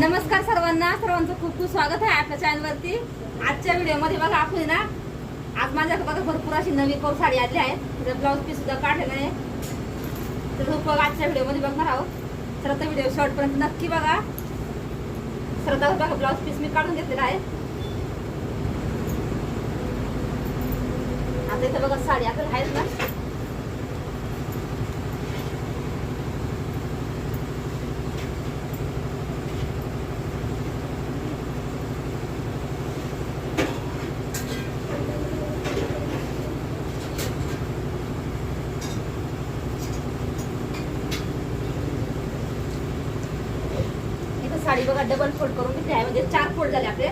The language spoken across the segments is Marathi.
नमस्कार सर्वांना. सर्वांचं खूप खूप स्वागत आहे आपल्या चॅनलवरती आजच्या व्हिडिओमध्ये बघा आपण आहे ना आज माझ्याकडे बघा भरपूर अशी नवी कोर साडी आली आहे. तर ब्लाऊज पीस सुद्धा काढलेलं आहे. तर खूप आजच्या व्हिडिओमध्ये बघणार आहोत. तर आता व्हिडिओ शॉर्टपर्यंत नक्की बघा. श्रद्धा बघा ब्लाऊज पीस मी काढून घेतलेला आहे. आता इथं बघा साडी आपल्याला आहेत ना इथं साडी बघा डबल फोल्ड करून घेतली आहे. म्हणजे चार फोल्ड झाले आपले.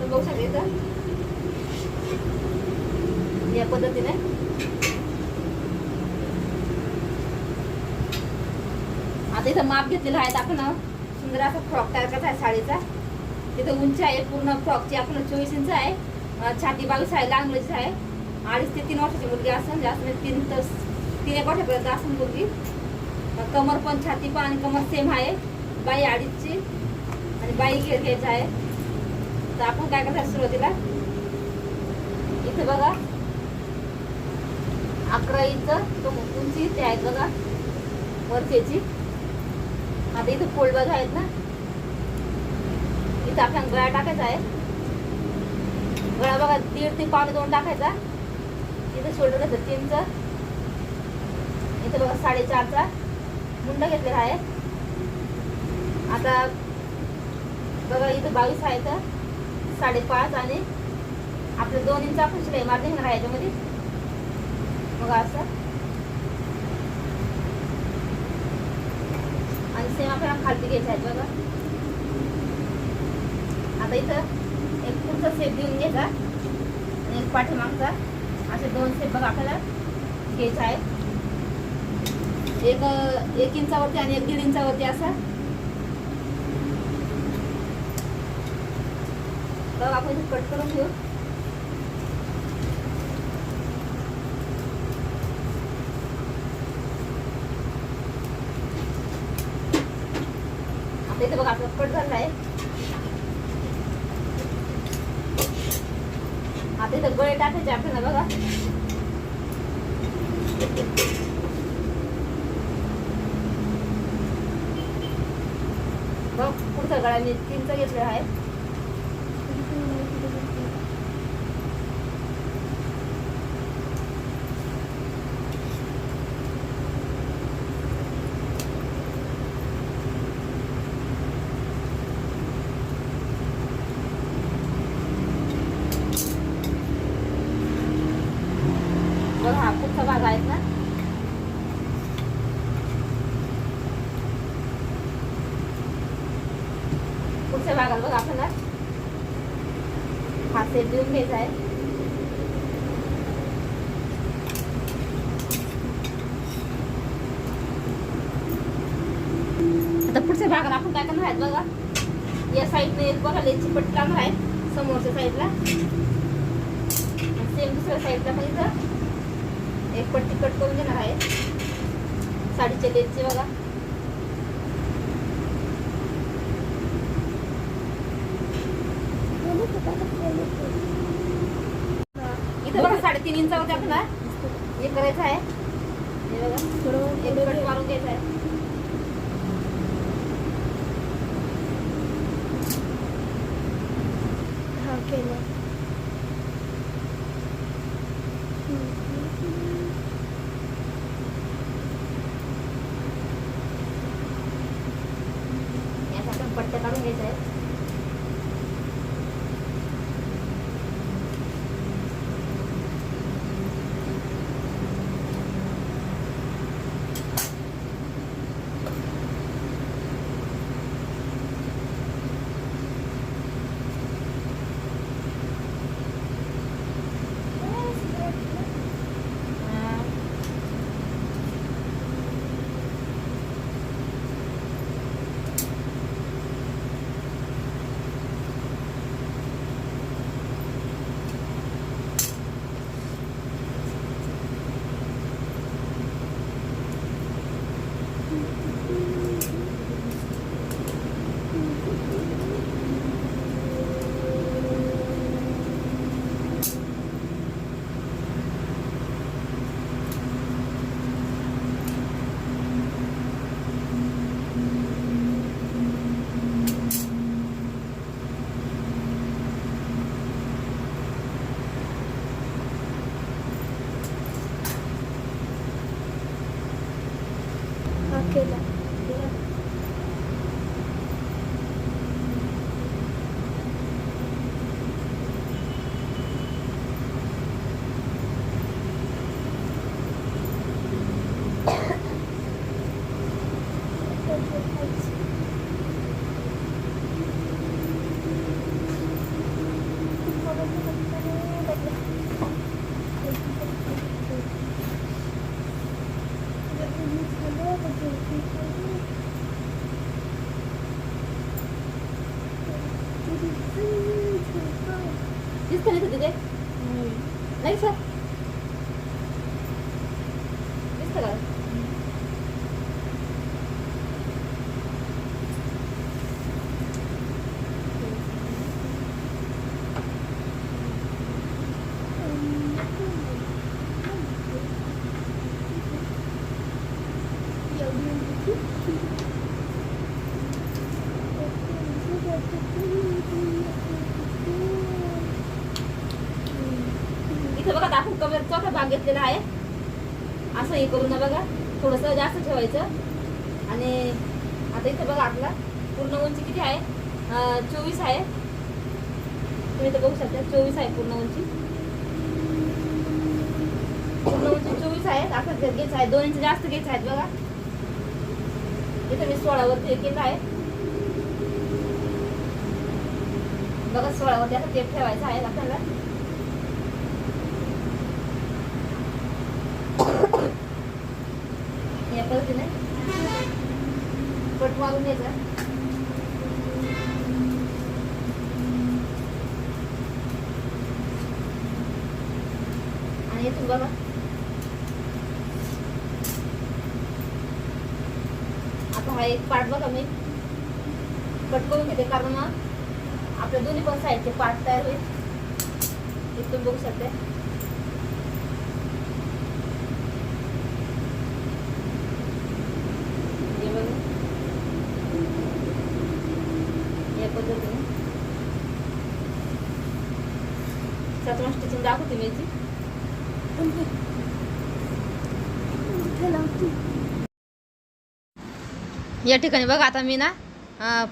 तर बघू शकते इथं. या पद्धतीने. आता इथं माप घेतलेलं आहे. आपण सुंदर असा फ्रॉक तयार करायचा आहे साडीचा. तिथं उंची आहे पूर्ण फ्रॉकची आपण चोवीस इंच आहे. छाती बावीस आहे लहान मुलीची आहे. अडीच ते तीन वर्षाची मुलगी असं जास्त म्हणजे तीन तर तीन एक वर्षापर्यंत असेल मुलगी. कमर पण छाती पण आणि कमर सेम आहे. बाई अडीचची. बाई घ्यायचं आहे. तर आपण काय करतात सुरुवातीला? इथे बघा. अकरा इंच तो उंची इथे आहेत बघा. वरचेची. आता इथे फोल्ड बघा आहेत ना. इथं आपल्याला गळा टाकायचा आहे. गळा बघा दीड ते पावणे दोन टाकायचा. इथं शोल्डर घेतलं तीनचं इथं बघा साडेचारचा. मुंड घेतलेला आहे. आता बघा इथं बावीस आहे तर साडेपाच आणि आपलं दोन इंच आपण शिलाई मारली घेणार आहे याच्यामध्ये. बघा असं. आणि सेम आपल्याला खालती घ्यायचं आहे बघा. आता इथं एक पुढचा सेप देऊन घ्यायचा आणि एक पाठीमागचा. असे दोन सेप बघा आपल्याला घ्यायचा आहे एक एक इंचावरती आणि एक दीड इंचावरती असा. बघा आपण इथे कट करून घेऊ. आता इथे बघा आपला कट झाला आहे. आता इथं गळे टाकायचे आपल्याला बघा. बघ पुढचा गळा मी तीनचा घेतलेला आहे बघा हा पुढचा भाग आहेत ना पुढच्या भागाला बघा आपल्याला हा सेट देऊन घ्यायचा आहे. आता पुढच्या भागाला आपण काय करणार आहेत बघा. या साईडने एक बघा लेची पट्टी लावणार आहे. समोरच्या साईडला सेम दुसऱ्या साईडला पण इथं एक पट्टी कट करून घेणार आहे. साडीच्या लेसची बघा. इथं बघा साडेतीन इंचा होते आपला हे करायचं आहे. हे बघा एक कट मारून घ्यायचं आहे. हा केलं. घेतलेला आहे. असं हे करून ना बघा थोडंसं जास्त ठेवायचं. आणि आता इथं बघा आपला पूर्ण उंची किती आहे? चोवीस आहे. तुम्ही इथं बघू शकता चोवीस आहे पूर्ण उंची. पूर्ण उंची चोवीस आहे. आता घेच आहे. दोन इंच जास्त घेच आहेत बघा. इथं मी सोळावरती एक केलं आहे. बघा सोळावरती आता टेप ठेवायचा आहे आपल्याला. या पद्धतीने कट मारून घ्यायचा आणि येतो बघा आता हा एक पार्ट बघा मी. कट करून घेते कारण मग आपल्या दोन्ही पण साईडचे पार्ट तयार होईल. इथून बघू शकते हे बघा या पद्धतीने सातवा स्टिचिंग दाखवते मी या ठिकाणी बघा आता मी ना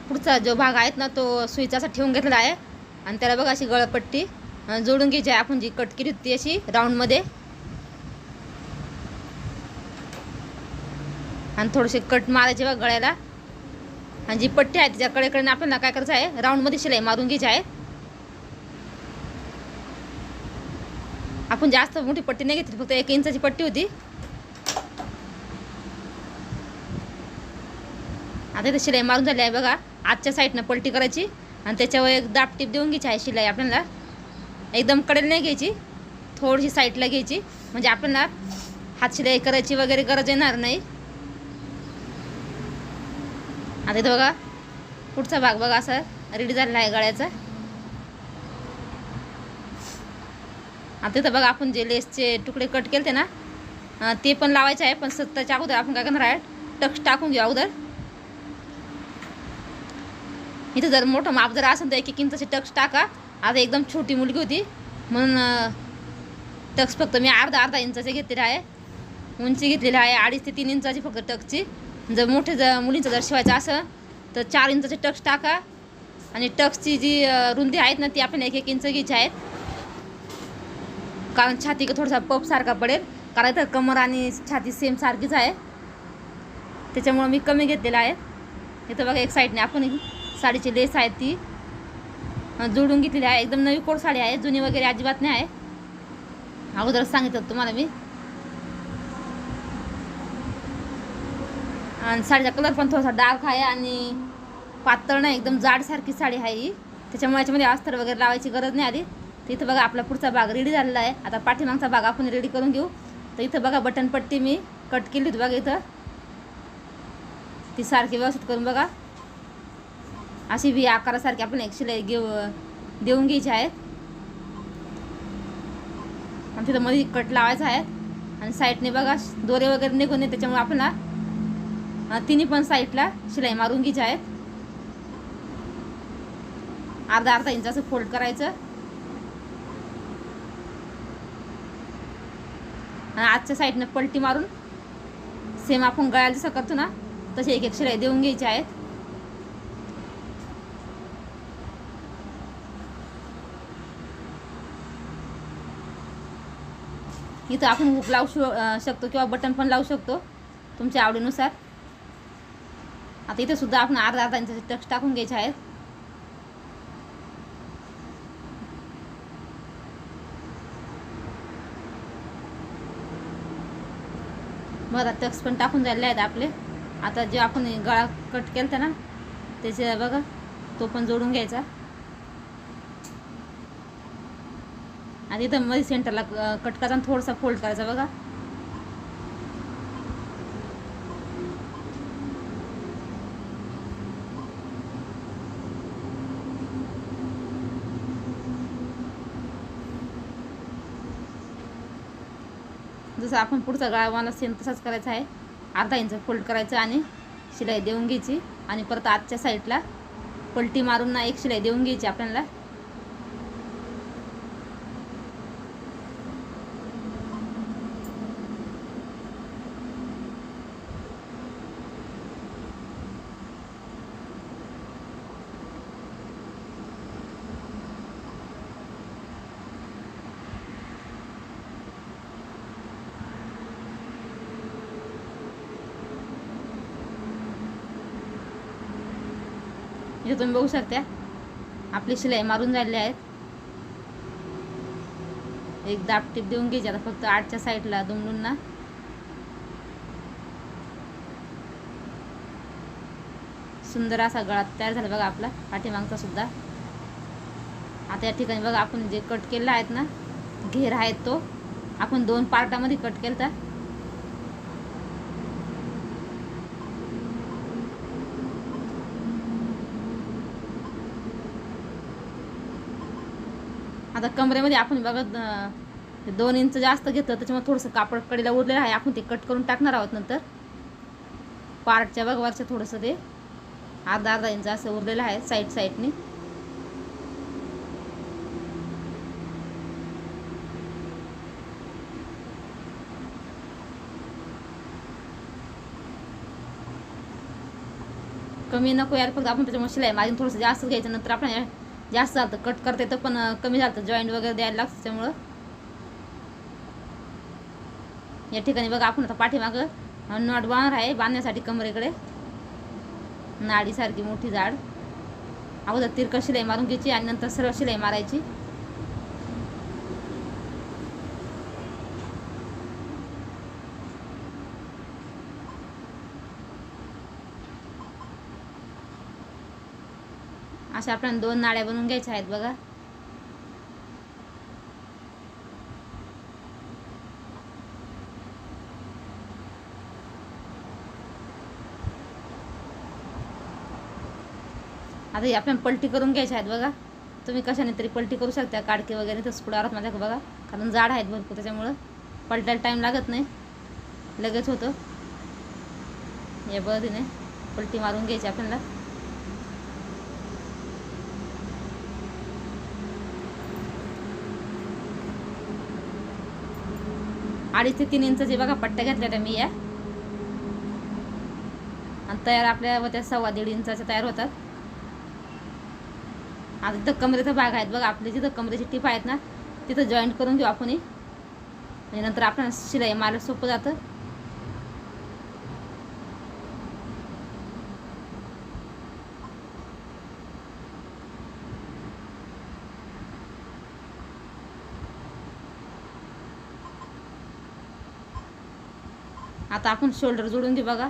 पुढचा जो भाग आहेत ना तो सुईचा असा ठेवून घेतलेला आहे. आणि त्याला बघा अशी गळपट्टी जोडून घ्यायची आहे आपण जी कट केली होती अशी राऊंडमध्ये आणि थोडेसे कट मारायचे बघा गळ्याला. आणि जी पट्टी आहे तिच्या कडेकडे आपल्याला काय करायचं आहे राऊंडमध्ये शिलाई मारून घ्यायची आहे. आपण जास्त मोठी पट्टी नाही घेतली फक्त एक इंचाची पट्टी होती. आता इथे शिलाई मारून झाली आहे बघा. आजच्या साईडनं पलटी करायची आणि त्याच्यावर एक दाब टीप देऊन घ्यायची आहे शिलाई आपल्याला. एकदम कडेल नाही घ्यायची. थोडीशी साईडला घ्यायची. म्हणजे आपल्याला हात शिलाई करायची वगैरे गरज येणार नाही. आता इथं बघा पुढचा भाग बघा असा रेडी झालेला आहे गळ्याचा. आता इथं बघा आपण जे लेसचे तुकडे कट केले ना ते पण लावायचे आहे पण सत्ताच्या अगोदर आपण काय करणार आहे टक्स टाकून घेऊ अगोदर. इथं जर मोठं माप जर असेल तर एक एक इंचाचे टक्स टाका. आता एकदम छोटी मुलगी होती म्हणून टक्स फक्त मी अर्धा अर्धा इंचाचे घेतलेले आहे. उंची घेतलेली आहे अडीच ते तीन इंचाची फक्त टक्सची. जर मोठे जर मुलींचं जर शिवायचं असं तर चार इंचाचे टक्स टाका. आणि टक्सची जी रुंदी आहेत ना ती आपण एक एक इंच घ्यायची आहेत. कारण छाती का थोडासा पप सारखा पडेल. कारण इथं कमर आणि छाती सेम सारखीच आहे. त्याच्यामुळं मी कमी घेतलेला आहे. इथं बघा एक साईडने आपण साडीची लेस आहे ती. जोडून घेतलेली आहे. एकदम नवी कोड साडी आहे. जुनी वगैरे अजिबात नाही आहे. अगोदरच सांगितलं तुम्हाला मी. आणि साडीचा कलर पण थोडासा डार्क आहे आणि पातळ नाही एकदम जाडसारखी साडी आहे ही. त्याच्यामुळे याच्यामध्ये अस्तर वगैरे लावायची गरज नाही आली तर इथं बघा आपला पुढचा भाग रेडी झालेला आहे. आता पाठीमागचा भाग आपण रेडी करून घेऊ. तर इथं बघा बटन पट्टी मी कट केली होती बघा इथं. ती सारखी व्यवस्थित करून बघा. अशी वी आकारासारखी आपण एक शिलाई घेऊ देऊन घ्यायची आहेत आणि तिथं मध्ये कट लावायचा आहे. आणि साईडने बघा दोरे वगैरे निघून नये त्याच्यामुळे आपल्याला तिन्ही पण साईडला शिलाई मारून घ्यायची आहेत अर्धा अर्धा इंच असं फोल्ड करायचं. आणि आजच्या साईडनं पलटी मारून सेम आपण गळायला जसं करतो ना तसे एक एक शिलाई देऊन घ्यायचे आहेत. इथं आपण हुक लावू शकतो किंवा बटन पण लावू शकतो तुमच्या आवडीनुसार. आता इथं सुद्धा आपण अर्धा अर्धा इंच टक्स टाकून घ्यायचे आहेत. मधात तक्स पण टाकून झालेले आहेत आपले. आता जे आपण गळा कट केला ना त्याचे बघा तो पण जोडून घ्यायचा. आणि इथं मध्ये सेंटरला कट करायचा आणि थोडासा फोल्ड करायचा बघा. जसं आपण पुढचा गळावाला सेम तसाच करायचा आहे. अर्धा इंच फोल्ड करायचं आणि शिलाई देऊन घ्यायची. आणि परत आजच्या साईडला पलटी मारून ना एक शिलाई देऊन घ्यायची आपल्याला. इथे तुम्ही बघू शकता. आपली शिलाई मारून झालेली आहेत. एक दापटीप देऊन घ्यायची. आता फक्त आठच्या साईडला दुमडून ना. सुंदर असा गळा तयार झाला बघा आपला. पाठीमागचा सुद्धा. आता या ठिकाणी बघा आपण जे कट केलेला आहेत ना घेर आहेत तो. आपण दोन पार्टामध्ये कट केला आता कमरेमध्ये आपण बघत ते दोन इंच जास्त घेतलं त्याच्यामुळे थोडंसं कापड कडेला उरलेलं आहे. आपण ते कट करून टाकणार आहोत नंतर. पार्टच्या बघ वरच्या थोडंसं ते अर्धा अर्धा इंच असं उरलेलं आहे साईड साईडनी. कमी नको यार फक्त आपण त्याच्यामुळे शिलाई मारून थोडंसं जास्त घ्यायचं नंतर आपण या- जास्त झालं कट करता येतं पण कमी झालं जॉईंट वगैरे द्यायला लागतं त्यामुळं या ठिकाणी बघा आपण आता पाठीमागं नॉट बांधणार आहे बांधण्यासाठी कमरेकडे नाडीसारखी मोठी जाड अगोदर तिरकं शिलाई मारून घ्यायची आणि नंतर सरळ शिलाई मारायची. अशा आपल्याला दोन नाड्या बनवून घ्यायच्या आहेत बघा. आता हे आपण पलटी करून घ्यायच्या आहेत बघा. तुम्ही कशाने तरी पलटी करू शकता काडके वगैरे तर स्पुडावरात माझ्या बघा. कारण जाड आहेत भरपूर त्याच्यामुळं पलटायला टाईम लागत नाही. लगेच होतं. या पद्धतीने पलटी मारून घ्यायची आपल्याला. अडीच ते तीन इंचाची बघा पट्ट्या घेतल्या मी या. आणि तयार आपल्या त्या सव्वा दीड इंचाच्या तयार होतात. आता तिथं कमरेचा भाग आहेत बघा आपली जिथं कमरेची टीप आहेत ना तिथं जॉईंट करून घेऊ आपण नंतर आपण शिलाई मारायला सोपं जातं. आता आपण शोल्डर जोडून घेऊ बघा.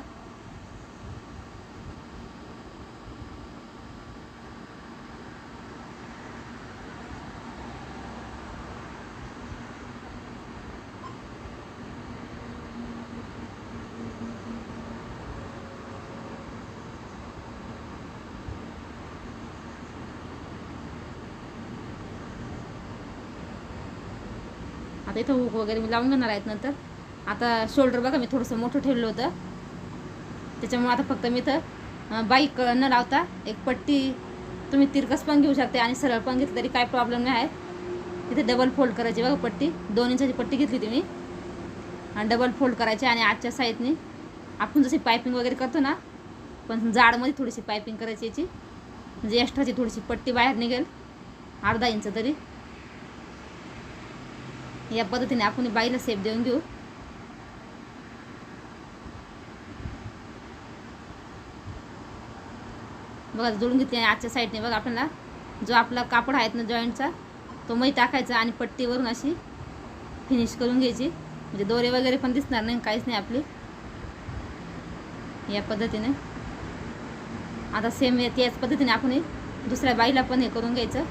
आता इथं हुक वगैरे मी लावून घेणार आहेत नंतर. आता शोल्डर बघा मी थोडंसं मोठं ठेवलं होतं. त्याच्यामुळे आता फक्त मी तर बाईक न लावता एक पट्टी तुम्ही तिरकस पण घेऊ शकते आणि सरळ पण घेतलं तरी काय प्रॉब्लेम नाही आहे. इथे डबल फोल्ड करायची बघा पट्टी. दोन इंचाची पट्टी घेतली होती मी आणि डबल फोल्ड करायची आणि आजच्या साईडनी आपण जशी पायपिंग वगैरे करतो ना पण जाडमध्ये थोडीशी पायपिंग करायची याची. म्हणजे एक्स्ट्राची थोडीशी पट्टी बाहेर निघेल. अर्धा इंच तरी. या पद्धतीने आपण बाईला सेप देऊन घेऊ. बघा जोडून घेतली आणि आजच्या साईडने बघा आपल्याला जो आपला कापड आहेत ना जॉईंटचा तो मै टाकायचा आणि पट्टीवरून अशी फिनिश करून घ्यायची. म्हणजे दोरे वगैरे पण दिसणार नाही काहीच नाही आपली. या पद्धतीने. आता सेम त्याच पद्धतीने आपण दुसऱ्या बाईला पण हे करून घ्यायचं.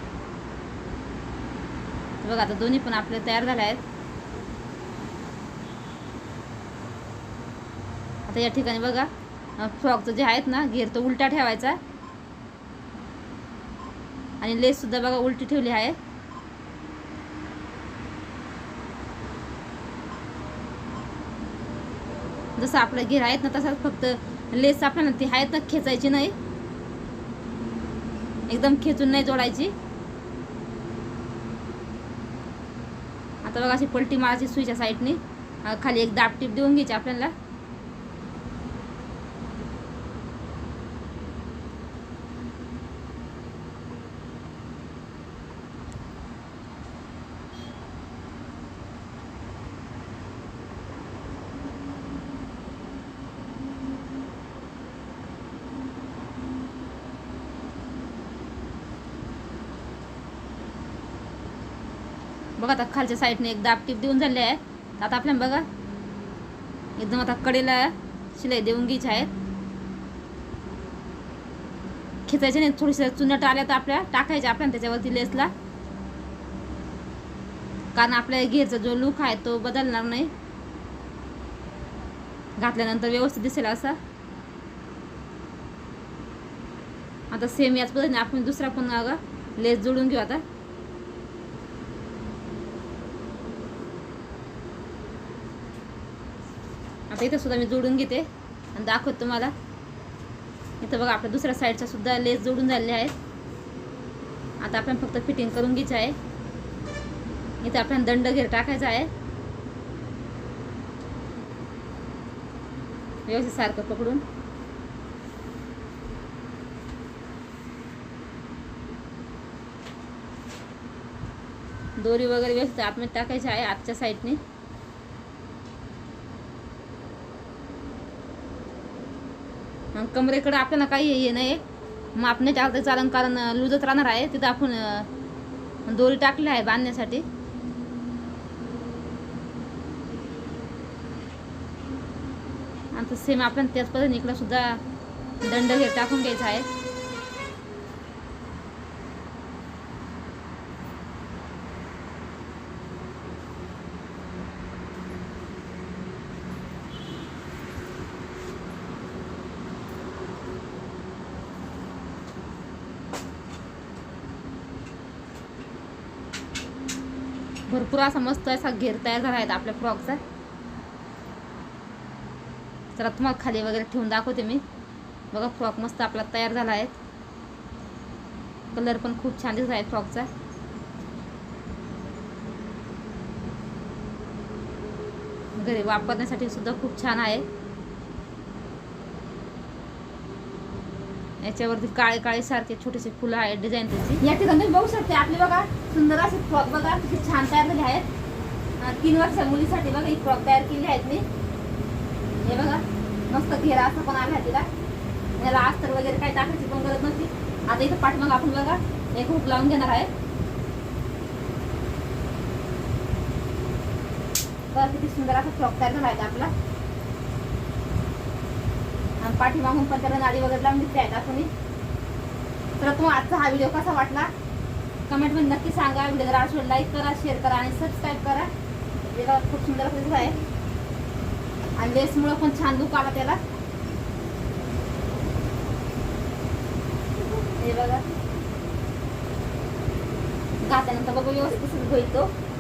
बघा आता दोन्ही पण आपले तयार झाले आहेत. आता या ठिकाणी बघा फ्रॉकचं जे आहेत ना घेर तो उलटा ठेवायचा. आणि लेससुद्धा बघा उलटी ठेवली आहे. जसं आपलं घेर आहेत ना तसाच फक्त लेस आपल्याला ती आहेत ना खेचायची नाही. एकदम खेचून नाही जोडायची. आता बघा अशी पलटी मारायची सुईच्या साईडने खाली एक दाब टीप देऊन घ्यायची आपल्याला. बघा आता खालच्या साईडने एक दाब टीप देऊन झाले आहे आता आपल्याला बघा. एकदम आता कडेला शिलाई देऊन घ्यायची आहेत. खेचायचे नाही थोडीशा चुनट आल्या तर आपल्या टाकायच्या आपल्याला त्याच्यावरती लेसला कारण आपल्या घेरचा जो लुक आहे तो बदलणार नाही. घातल्यानंतर व्यवस्थित दिसेल असा. आता सेम याच पद्धतीने आपण दुसरा पण अगं लेस जोडून घेऊ आता. आता इथं सुद्धा मी जोडून घेते आणि दाखवते तुम्हाला. इथं बघा आपल्या दुसऱ्या साईडच्या सुद्धा लेस जोडून झालेले आहेत. आता आपण फक्त फिटिंग करून घ्यायचं आहे. इथं आपण दंड घेर टाकायचा आहे. व्यवस्थित सारखं पकडून. दोरी वगैरे व्यवस्थित आपण टाकायची आहे आतच्या साईडने कमरेकडे आपल्याला काही हे नाही मापणे टाकता चालन कारण लुजत राहणार आहे. तिथं आपण दोरी टाकली आहे बांधण्यासाठी. आता सेम आपण त्याच पद्धतीने इकडं सुद्धा दंड हे टाकून घ्यायचा आहे. भरपूर असा मस्त असा घेर तयार झाला आहे आपल्या फ्रॉकचा चला तुम्हाला खाली वगैरे ठेवून दाखवते मी. बघा फ्रॉक मस्त आपला तयार झाला आहे. कलर पण खूप छान दिसत आहे फ्रॉकचा घरी वापरण्यासाठी सुद्धा खूप छान आहे. याच्यावरती काळे काळे सारखे छोटेसे फुलं आहेत डिझाईन त्याची. या ठिकाणी बघू शकते आपली बघा. सुंदर असे फ्रॉक बघा किती छान तयार झाले आहेत. तीन वर्ष मुलीसाठी बघा ही फ्रॉक तयार केली आहेत मी. हे बघा मस्त घेरा असं पण आला तिला. याला अस्तर वगैरे काही टाकायची पण गरज नसती आता इथं पाठीमाग आपण बघा एक खूप लावून घेणार आहे. बघा किती सुंदर असा फ्रॉक तयार झाला आहे आपला. आणि पाठीमागून पण त्याला नाडी वगैरे लावून घेतली आहेत असं मी. तर तुम्हाला आजचा हा व्हिडिओ कसा वाटला? कमेंटमध्ये नक्की सांगा. व्हिडिओ जर आवडला लाईक करा शेअर करा आणि सबस्क्राईब करा. त्याला खूप सुंदर असं आहे. आणि लेसमुळं पण छान लुक आला त्याला. हे बघा. घातल्यानंतर बघू व्यवस्थित होईल तो.